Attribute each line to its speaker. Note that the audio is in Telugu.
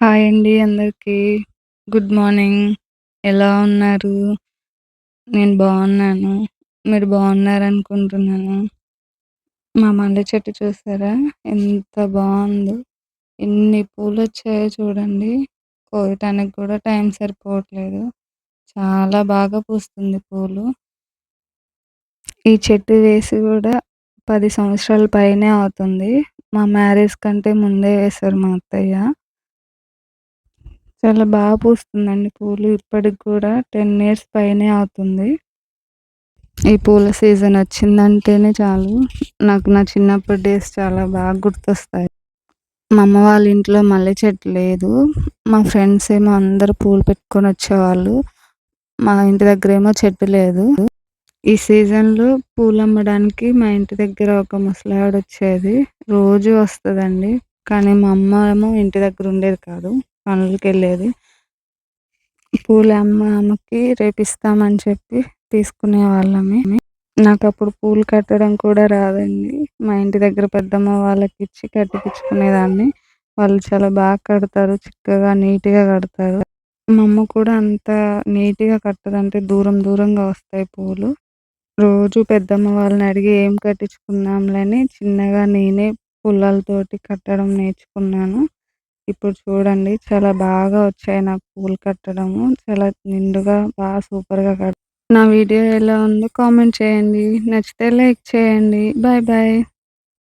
Speaker 1: హాయ్ అండి అందరికీ. Good morning. ఎలా ఉన్నారు? నేను బాగున్నాను మీరు బావున్నారనుకుంటున్నాను. మా మల్లె చెట్టు చూసారా? ఎంత బాగుందో ఎన్ని పూలు వచ్చాయో చూడండి. కోయటానికి కూడా టైం సరిపోవట్లేదు. చాలా బాగా పూస్తుంది పూలు. ఈ చెట్టు వేసి కూడా పది సంవత్సరాల పైనే అవుతుంది. మా మ్యారేజ్ కంటే ముందే వేశారు మా అత్తయ్య. చాలా బాగా పూస్తుందండి పూలు. ఇప్పటికి కూడా 10 ఇయర్స్ పైనే అవుతుంది. ఈ పూల సీజన్ వచ్చిందంటేనే చాలు నాకు నా చిన్నప్పటి డేస్ చాలా బాగా గుర్తొస్తాయి. మా అమ్మ వాళ్ళ ఇంట్లో మల్లె చెట్టు లేదు. మా ఫ్రెండ్స్ ఏమో అందరూ పూలు పెట్టుకొని వచ్చేవాళ్ళు. మా ఇంటి దగ్గర ఏమో చెట్టు లేదు. ఈ సీజన్‌లో పూలమ్మడానికి మా ఇంటి దగ్గర ఒక ముసలావిడొచ్చేది. రోజు వస్తుందండి కానీ మా అమ్మ ఏమో ఇంటి దగ్గర ఉండేది కాదు. పనులకి వెళ్ళేది పూలు అమ్మ ఆమెకి రేపిస్తామని చెప్పి తీసుకునేవాళ్ళమే. నాకప్పుడు పూలు కట్టడం కూడా రాదండి. మా ఇంటి దగ్గర పెద్దమ్మ వాళ్ళకి ఇచ్చి కట్టిపించుకునేదాన్ని వాళ్ళు చాలా బాగా కడతారు. చిక్కగా, నీట్‌గా కడతారు. మా అమ్మ కూడా అంత నీట్‌గా కట్టదంటే దూరం దూరంగా వస్తాయి పూలు. రోజు పెద్దమ్మ వాళ్ళని అడిగి ఏం కట్టించుకుందాంలని చిన్నగా నేనే పుల్లలతోటి కట్టడం నేర్చుకున్నాను. ఇప్పుడు చూడండి చాలా బాగా వచ్చాయి నాకు పూలు కట్టడము. చాలా నిండుగా బాగా సూపర్‌గా కట్ నా వీడియో ఎలా ఉందో కామెంట్ చేయండి. నచ్చితే లైక్ చేయండి. Bye bye.